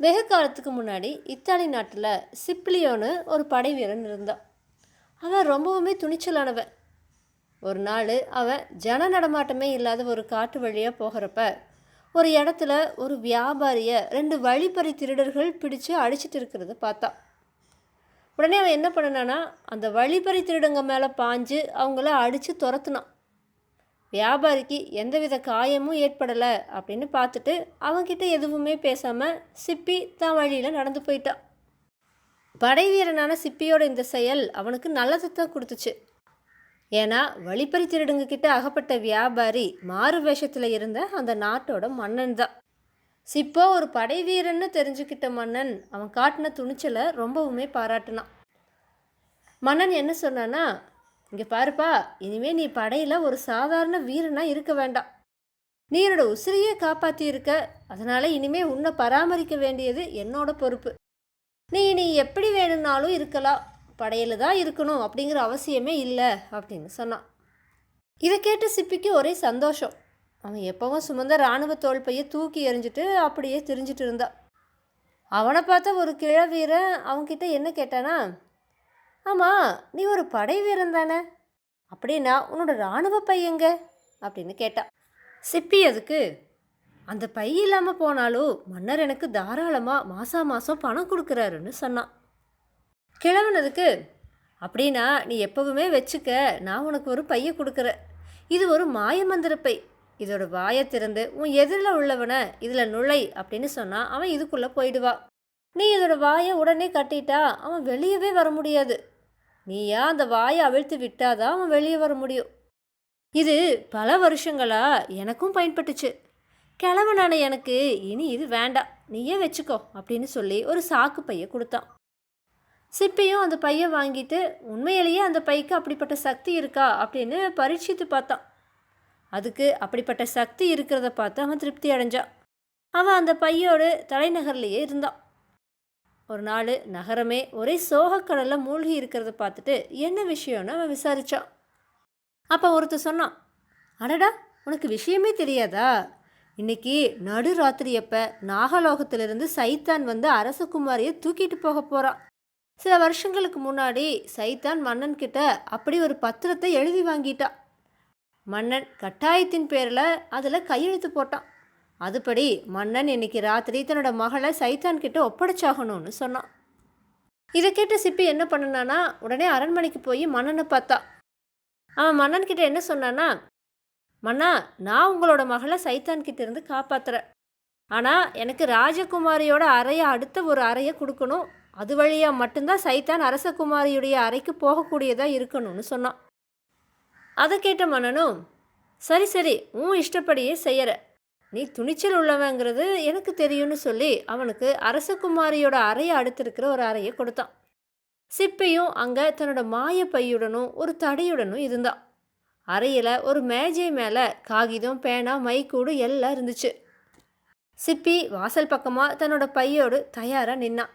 வெகு காலத்துக்கு முன்னாடி இத்தாலி நாட்டில் சிப்ளியோன்னு ஒரு படை வீரன் இருந்தான். அவன் ரொம்பவுமே துணிச்சலானவன். ஒரு நாள் அவன் ஜன நடமாட்டமே இல்லாத ஒரு காட்டு வழியாக போகிறப்ப ஒரு இடத்துல ஒரு வியாபாரியை ரெண்டு வழிப்பறி திருடர்கள் பிடிச்சு அடிச்சிட்டு இருக்கிறத பார்த்தான் உடனே அவன் என்ன பண்ணனானா அந்த வழிப்பறி திருடங்க மேலே பாஞ்சு அவங்கள அடித்து துரத்துனான். வியாபாரிக்கு எந்தவித காயமும் ஏற்படலை அப்படின்னு பார்த்துட்டு அவங்கிட்ட எதுவுமே பேசாமல் சிப்பி தான் வழியில் நடந்து போயிட்டான் படை வீரனான சிப்பியோட இந்த செயல் அவனுக்கு நல்லதை தான் கொடுத்துச்சு. ஏன்னா வழிப்பறி திருடுங்கக்கிட்ட அகப்பட்ட வியாபாரி மாறு வேஷத்தில் இருந்த அந்த நாட்டோட மன்னன் தான். சிப்போ ஒரு படை வீரன்னு தெரிஞ்சுக்கிட்ட மன்னன் அவன் காட்டின துணிச்சலை ரொம்பவுமே பாராட்டினான். மன்னன் என்ன சொன்னான்னா இங்கே பாருப்பா இனிமே நீ படையில் ஒரு சாதாரண வீரனாக இருக்க வேண்டாம். நீ என்னோட உசிரியை காப்பாற்றி இருக்க அதனால் இனிமே உன்னை பராமரிக்க வேண்டியது என்னோட பொறுப்பு. நீ நீ எப்படி வேணும்னாலும் இருக்கலாம் படையில் தான் இருக்கணும் அப்படிங்கிற அவசியமே இல்லை அப்படின்னு சொன்னான். இதை கேட்டு சிப்பிக்கு ஒரே சந்தோஷம். அவன் எப்பவும் சுமந்த இராணுவ தோல்பையை தூக்கி எறிஞ்சிட்டு அப்படியே திரிஞ்சிட்டு இருந்தான். அவனை பார்த்த ஒரு கிழ வீரன் அவன்கிட்ட என்ன கேட்டானா ஆமாம் நீ ஒரு படை வீரன் தானே? அப்படின்னா உன்னோட இராணுவ பை எங்க? அப்படின்னு கேட்டான் சிப்பி அதுக்கு அந்த பை இல்லாமல் போனாலும் மன்னர் எனக்கு தாராளமாக மாதம் மாதம் பணம் கொடுக்குறாருன்னு சொன்னான் கிழவனதுக்கு அப்படின்னா நீ எப்பவுமே வச்சுக்க நான் உனக்கு ஒரு பையை கொடுக்குறேன். இது ஒரு மாயமந்திர பை. இதோட வாயை திறந்து உன் எதிரில் உள்ளவனை இதில் நுழை அப்படின்னு சொன்னால் அவன் இதுக்குள்ளே போயிடுவா. நீ இதோட வாயை உடனே கட்டிட்டா அவன் வெளியவே வர முடியாது. நீயா அந்த வாயை அவிழ்த்து விட்டாதான் அவன் வெளியே வர முடியும். இது பல வருஷங்களா எனக்கும் பயன்பட்டுச்சு. கிழவனான எனக்கு இனி இது வேண்டாம் நீயே வச்சுக்கோ அப்படின்னு சொல்லி ஒரு சாக்கு பையை கொடுத்தான். சிப்பியும் அந்த பையை வாங்கிட்டு உண்மையிலேயே அந்த பைக்கு அப்படிப்பட்ட சக்தி இருக்கா அப்படின்னு பரீட்சித்து பார்த்தான். அதுக்கு அப்படிப்பட்ட சக்தி இருக்கிறத பார்த்து அவன் திருப்தி அடைஞ்சான். அவன் அந்த பையோடு தலைநகர்லேயே இருந்தான். ஒரு நாள் நகரமே ஒரே சோகக்கடலில் மூழ்கி இருக்கிறத பார்த்துட்டு என்ன விஷயம்னு அவன் விசாரித்தான் அப்போ ஒருத்தர் சொன்னான் அடடா உனக்கு விஷயமே தெரியாதா? இன்னைக்கு நடு அப்போ நாகலோகத்திலிருந்து சைத்தான் வந்து அரசகுமாரியை தூக்கிட்டு போக போகிறான் சில வருஷங்களுக்கு முன்னாடி சைத்தான் மன்னன் கிட்ட அப்படி ஒரு பத்திரத்தை எழுதி வாங்கிட்டான். மன்னன் கட்டாயத்தின் பேரில் அதில் கையெழுத்து போட்டான். அதுபடி மன்னன் இன்னைக்கு ராத்திரி தன்னோட மகளை சைத்தான் கிட்ட ஒப்படைச்சாகணும்னு சொன்னான். இதை கேட்ட சிப்பி என்ன பண்ணனானா உடனே அரண்மனைக்கு போய் மன்னனை பார்த்தா. அவன் மன்னன் கிட்ட என்ன சொன்னானா மன்னா நான் உங்களோட மகளை சைத்தான் கிட்ட இருந்து காப்பாத்துறேன். ஆனால் எனக்கு ராஜகுமாரியோட அறையை அடுத்த ஒரு அறையை கொடுக்கணும். அது வழியாக மட்டும்தான் சைத்தான் அரசகுமாரியுடைய அறைக்கு போகக்கூடியதாக இருக்கணும்னு சொன்னான். அதை கேட்ட மன்னனும் சரி சரி உன் இஷ்டப்படியே செய்யற. நீ துணிச்சல் உள்ளவங்கிறது எனக்கு தெரியும்னு சொல்லி அவனுக்கு அரசகுமாரியோட அறையை அடுத்திருக்கிற ஒரு அறையை கொடுத்தான். சிப்பியும் அங்கே தன்னோட மாய பையுடனும் ஒரு தடியுடனும் இருந்தான் அறையில் ஒரு மேஜை மேலே காகிதம் பேனா மைக்கூடு எல்லாம் இருந்துச்சு. சிப்பி வாசல் பக்கமாக தன்னோட பையோடு தயாராக நின்னான்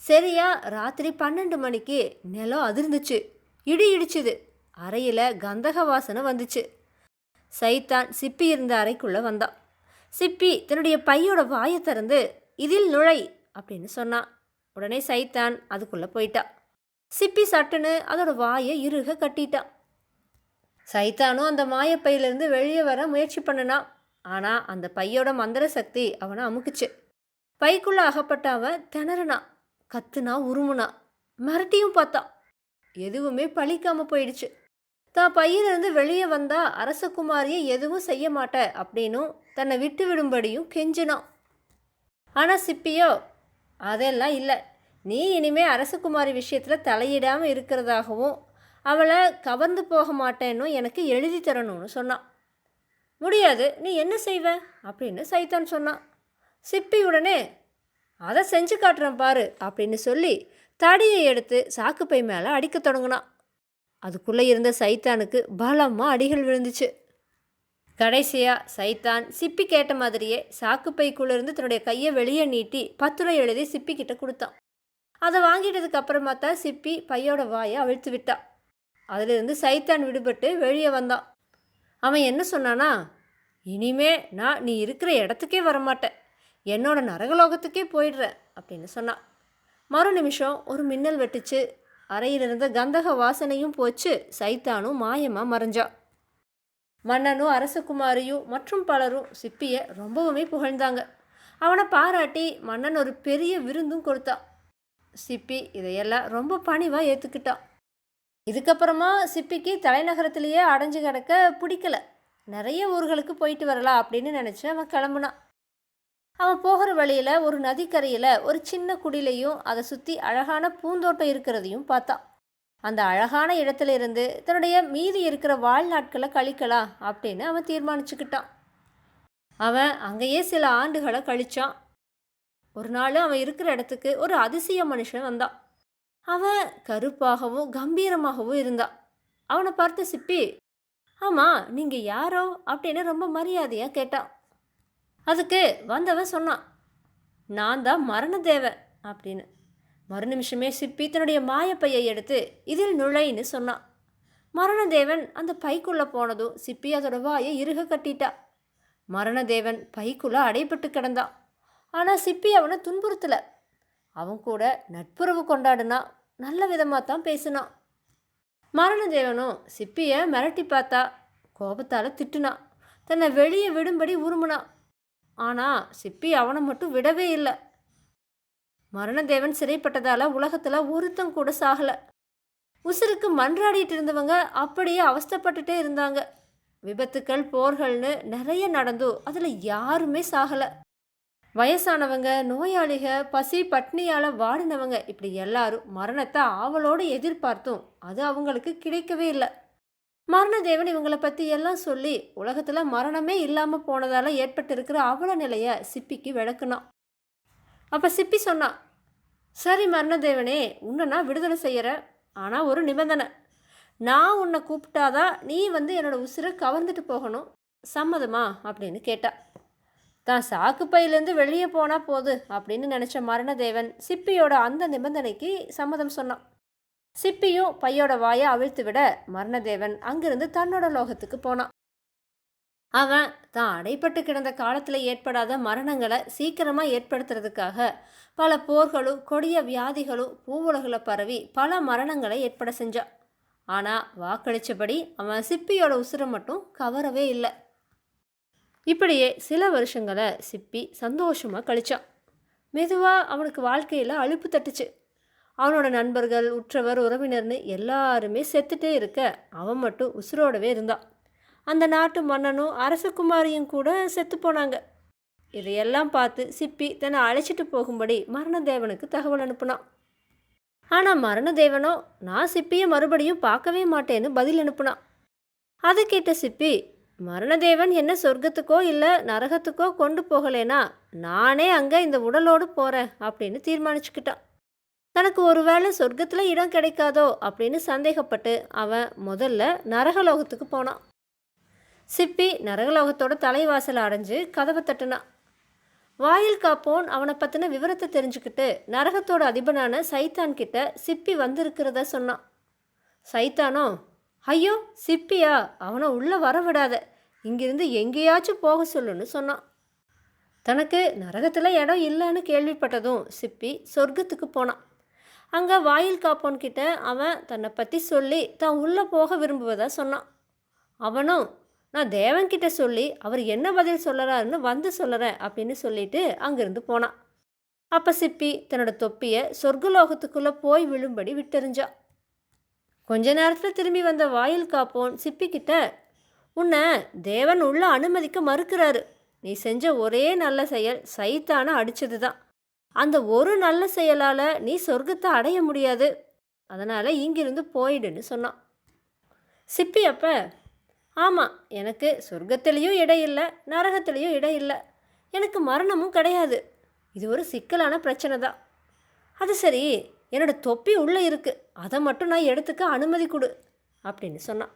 சரியா ராத்திரி பன்னெண்டு மணிக்கு நிலம் அதிர்ந்துச்சு. இடி இடிச்சுது. அறையில் கந்தக வாசனை வந்துச்சு. சைத்தான் சிப்பி இருந்த அறைக்குள்ளே வந்தான் சிப்பி தன்னுடைய பையோட வாயை திறந்து இதில் நுழை அப்படின்னு சொன்னான் உடனே சைத்தான் அதுக்குள்ளே போயிட்டா. சிப்பி சட்டுன்னு அதோட வாயை இருக கட்டிட்டான் சைத்தானும் அந்த மாயப்பையிலேருந்து வெளியே வர முயற்சி பண்ணினான் ஆனால் அந்த பையோட மந்திர சக்தி அவனை அமுக்குச்சு. பைக்குள்ளே அகப்பட்ட அவன் திணறுனா கத்துனா உருமுனா. மிரட்டியும் பார்த்தான் எதுவுமே பழிக்காமல் போயிடுச்சு. தான் பையிலிருந்து வெளியே வந்தா அரசகுமாரியை எதுவும் செய்ய மாட்ட அப்படின்னும் தன்னை விட்டு விடும்படியும் கெஞ்சினான். ஆனால் சிப்பியோ அதெல்லாம் இல்லை. நீ இனிமே அரசகுமாரி விஷயத்தில் தலையிடாமல் இருக்கிறதாகவும் அவளை கவர்ந்து போக மாட்டேன்னும் எனக்கு எழுதி தரணும்னு சொன்னான். முடியாது. நீ என்ன செய்வ? அப்படின்னு சைத்தான் சொன்னான். சிப்பி உடனே அதை செஞ்சு காட்டுறேன் பாரு அப்படின்னு சொல்லி தடியை எடுத்து சாக்குப்பை மேலே அடிக்க தொடங்கினான். அதுக்குள்ளே இருந்த சைத்தானுக்கு பலமாக அடிகள் விழுந்துச்சு. கடைசியாக சைத்தான் சிப்பி கேட்ட மாதிரியே சாக்குப்பைக்குள்ளேருந்து தன்னுடைய கையை வெளியே நீட்டி பத்துரை எழுதி சிப்பி கிட்ட கொடுத்தான். அதை வாங்கிட்டதுக்கு அப்புறமா தான் சிப்பி பையோட வாயை அவிழ்த்து விட்டான் அதிலிருந்து சைத்தான் விடுபட்டு வெளியே வந்தான். அவன் என்ன சொன்னானா இனிமே நான் நீ இருக்கிற இடத்துக்கே வரமாட்டேன். என்னோட நரகலோகத்துக்கே போயிடுறேன் அப்படின்னு சொன்னான். மறு நிமிஷம் ஒரு மின்னல் வெட்டுச்சு. அறையிலிருந்த கந்தக வாசனையும் போச்சு. சைத்தானும் மாயமாக மறைஞ்சா. மன்னனும் அரசகுமாரியும் மற்றும் பலரும் சிப்பியை ரொம்பவுமே புகழ்ந்தாங்க. அவனை பாராட்டி மன்னன் ஒரு பெரிய விருந்தும் கொடுத்தான் சிப்பி இதையெல்லாம் ரொம்ப பணிவாக ஏற்றுக்கிட்டான் இதுக்கப்புறமா சிப்பிக்கு தலைநகரத்திலேயே அடைஞ்சு கிடக்க பிடிக்கல. நிறைய ஊர்களுக்கு போயிட்டு வரலாம் அப்படின்னு நினச்சி அவன் கிளம்புனான். அவன் போகிற வழியில் ஒரு நதிக்கரையில் ஒரு சின்ன குடிலையும் அதை சுற்றி அழகான பூந்தோட்டம் இருக்கிறதையும் பார்த்தான் அந்த அழகான இடத்துல இருந்து தன்னுடைய மீதி இருக்கிற வாழ்நாட்களை கழிக்கலாம் அப்படின்னு அவன் தீர்மானிச்சுக்கிட்டான். அவன் அங்கேயே சில ஆண்டுகளை கழிச்சான். ஒரு நாள் அவன் இருக்கிற இடத்துக்கு ஒரு அதிசய மனுஷன் வந்தான். அவன் கருப்பாகவும் கம்பீரமாகவும் இருந்தான் அவனை பார்த்து சிப்பி ஆமாம் நீங்கள் யாரோ? அப்படின்னு ரொம்ப மரியாதையாக கேட்டான். அதுக்கு வந்தவன் சொன்னான் நான் தான் மரணதேவன் அப்படின்னு. மறு நிமிஷமே சிப்பி தன்னுடைய மாயப்பையை எடுத்து இதில் நுழைன்னு சொன்னான். மரணதேவன் அந்த பைக்குள்ளே போனதும் சிப்பி அதோட வாயை இறுக கட்டிட்டா. மரணதேவன் பைக்குள்ளே அடைபட்டு கிடந்தான். ஆனால் சிப்பி அவனை துன்புறுத்தலை. அவன் கூட நட்புறவு கொண்டாடுனா நல்ல விதமாக தான் பேசினான். மரணதேவனும் சிப்பியை மிரட்டி பார்த்தா கோபத்தால் திட்டுனான். தன்னை வெளியே விடும்படி உருமுனான். ஆனால் சிப்பி அவனை மட்டும் விடவே இல்லை. மரணதேவன் சிறைப்பட்டதால் உலகத்தில் ஒருத்தம் கூட சாகலை. உசுருக்கு மன்றாடிட்டு இருந்தவங்க அப்படியே அவஸ்தப்பட்டுட்டே இருந்தாங்க. விபத்துக்கள் போர்கள்னு நிறைய நடந்தும் அதில் யாருமே சாகலை. வயசானவங்க நோயாளிக பசி பட்னியால் வாடினவங்க இப்படி எல்லாரும் மரணத்தை ஆவலோடு எதிர்பார்த்தும் அது அவங்களுக்கு கிடைக்கவே இல்லை. மரணதேவன் இவங்களை பற்றி எல்லாம் சொல்லி உலகத்தில் மரணமே இல்லாமல் போனதால் ஏற்பட்டிருக்கிற அவல நிலையை சிப்பிக்கு விளக்குனான். அப்போ சிப்பி சொன்னான் சரி மரணதேவனே உன்னை நான் விடுதலை செய்கிறேன் ஆனால் ஒரு நிபந்தனை. நான் உன்னை கூப்பிட்டாதான் நீ வந்து என்னோடய உசுரை கவர்ந்துட்டு போகணும். சம்மதமா? அப்படின்னு கேட்டா. தான் சாக்கு பையிலேருந்து வெளியே போனால் போது அப்படின்னு நினச்ச மரணதேவன் சிப்பியோட அந்த நிபந்தனைக்கு சம்மதம் சொன்னான். சிப்பியும் பையோட வாயை அவிழ்த்து விட மரணதேவன் அங்கிருந்து தன்னோட லோகத்துக்கு போனான். அவன் தான் அடைப்பட்டு கிடந்த காலத்தில் ஏற்படாத மரணங்களை சீக்கிரமாக ஏற்படுத்துறதுக்காக பல போர்களும் கொடிய வியாதிகளும் பூவுலகில் பரவி பல மரணங்களை ஏற்பட செஞ்சான். ஆனால் வாக்களித்தபடி அவன் சிப்பியோட உசுரை மட்டும் கவரவே இல்லை. இப்படியே சில வருஷங்களை சிப்பி சந்தோஷமாக கழிச்சான். மெதுவாக அவனுக்கு வாழ்க்கையில் அலுப்பு தட்டுச்சு. அவனோட நண்பர்கள் உற்றவர் உறவினர்னு எல்லாருமே செத்துட்டே இருக்க அவன் மட்டும் உசுரோடவே இருந்தான் அந்த நாட்டு மன்னனும் அரசகுமாரியும் கூட செத்து போனாங்க. இதையெல்லாம் பார்த்து சிப்பி தன்னை அழைச்சிட்டு போகும்படி மரணதேவனுக்கு தகவல் அனுப்புனான். ஆனால் மரணதேவனோ நான் சிப்பியை மறுபடியும் பார்க்கவே மாட்டேன்னு பதில் அனுப்புனான். அது கேட்ட சிப்பி மரணதேவன் என்ன சொர்க்கத்துக்கோ இல்லை நரகத்துக்கோ கொண்டு போகலேனா நானே அங்கே இந்த உடலோடு போகிறேன் அப்படின்னு தீர்மானிச்சுக்கிட்டான். தனக்கு ஒருவேளை சொர்க்கத்தில் இடம் கிடைக்காதோ அப்படின்னு சந்தேகப்பட்டு அவன் முதல்ல நரகலோகத்துக்கு போனான். சிப்பி நரகலோகத்தோட தலைவாசலை அடைஞ்சு கதவை தட்டுனான். வாயில் காப்போன் அவனை பற்றின விவரத்தை தெரிஞ்சுக்கிட்டு நரகத்தோட அதிபனான சைத்தான் கிட்ட சிப்பி வந்திருக்கிறத சொன்னான். சைத்தானோ ஐயோ சிப்பியா அவனை உள்ளே வர விடாத இங்கிருந்து எங்கேயாச்சும் போக சொல்லுன்னு சொன்னான். தனக்கு நரகத்தில் இடம் இல்லைன்னு கேள்விப்பட்டதும் சிப்பி சொர்க்கத்துக்கு போனான். அங்கே வாயில் காப்போன்கிட்ட அவன் தன்னை பற்றி சொல்லி தான் உள்ளே போக விரும்புவதாக சொன்னான். அவனும் நான் தேவன்கிட்ட சொல்லி அவர் என்ன பதில் சொல்லறாருன்னு வந்து சொல்லறேன் அப்படின்னு சொல்லிட்டு அங்கேருந்து போனான். அப்போ சிப்பி தன்னோட தொப்பியை சொர்க்கலோகத்துக்குள்ளே போய் விழும்படி விட்டெறிஞ்சான். கொஞ்ச நேரத்தில் திரும்பி வந்த வாயில் காப்போன் சிப்பிக்கிட்ட உன்னை தேவன் உள்ள அனுமதிக்க மறுக்கிறாரு. நீ செஞ்ச ஒரே நல்ல செயல் சைத்தான அடித்தது தான் அந்த ஒரு நல்ல செயலால் நீ சொர்க்கத்தை அடைய முடியாது. அதனால் இங்கிருந்து போயிடுன்னு சொன்னான். சிப்பி அப்போ ஆமாம் எனக்கு சொர்க்கத்திலையும் இடம் இல்லை நரகத்திலையும் இடம் இல்லை. எனக்கு மரணமும் கிடையாது. இது ஒரு சிக்கலான பிரச்சனை தான். அது சரி என்னோட தொப்பி உள்ளே இருக்குது அதை மட்டும் நான் எடுத்துக்க அனுமதி கொடு அப்படின்னு சொன்னான்.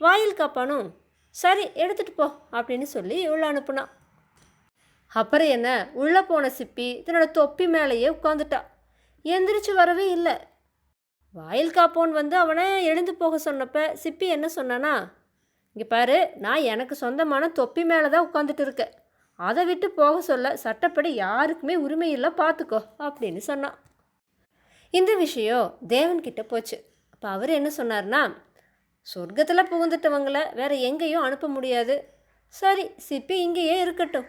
வாயில் காப்பானும். சரி எடுத்துகிட்டு போ அப்படின்னு சொல்லி உள்ள அனுப்புனான். அப்புறம் என்ன? உள்ளே போன சிப்பி தன்னோட தொப்பி மேலேயே உட்காந்துட்டா எந்திரிச்சு வரவே இல்லை. வாயில் காப்போன் வந்து அவனை எழுந்து போக சொன்னப்ப சிப்பி என்ன சொன்னானா? இங்கே பாரு நான் எனக்கு சொந்தமான தொப்பி மேலே தான் உட்காந்துட்டு இருக்கேன். அதை விட்டு போக சொல்ல சட்டப்படி யாருக்குமே உரிமை இல்லை பார்த்துக்கோ அப்படின்னு சொன்னான் இந்த விஷயம் தேவன்கிட்ட போச்சு. அப்போ அவர் என்ன சொன்னார்னா சொர்க்கத்தில் புகுந்துட்டவங்கள வேறு எங்கேயும் அனுப்ப முடியாது. சரி சிப்பி இங்கேயே இருக்கட்டும்.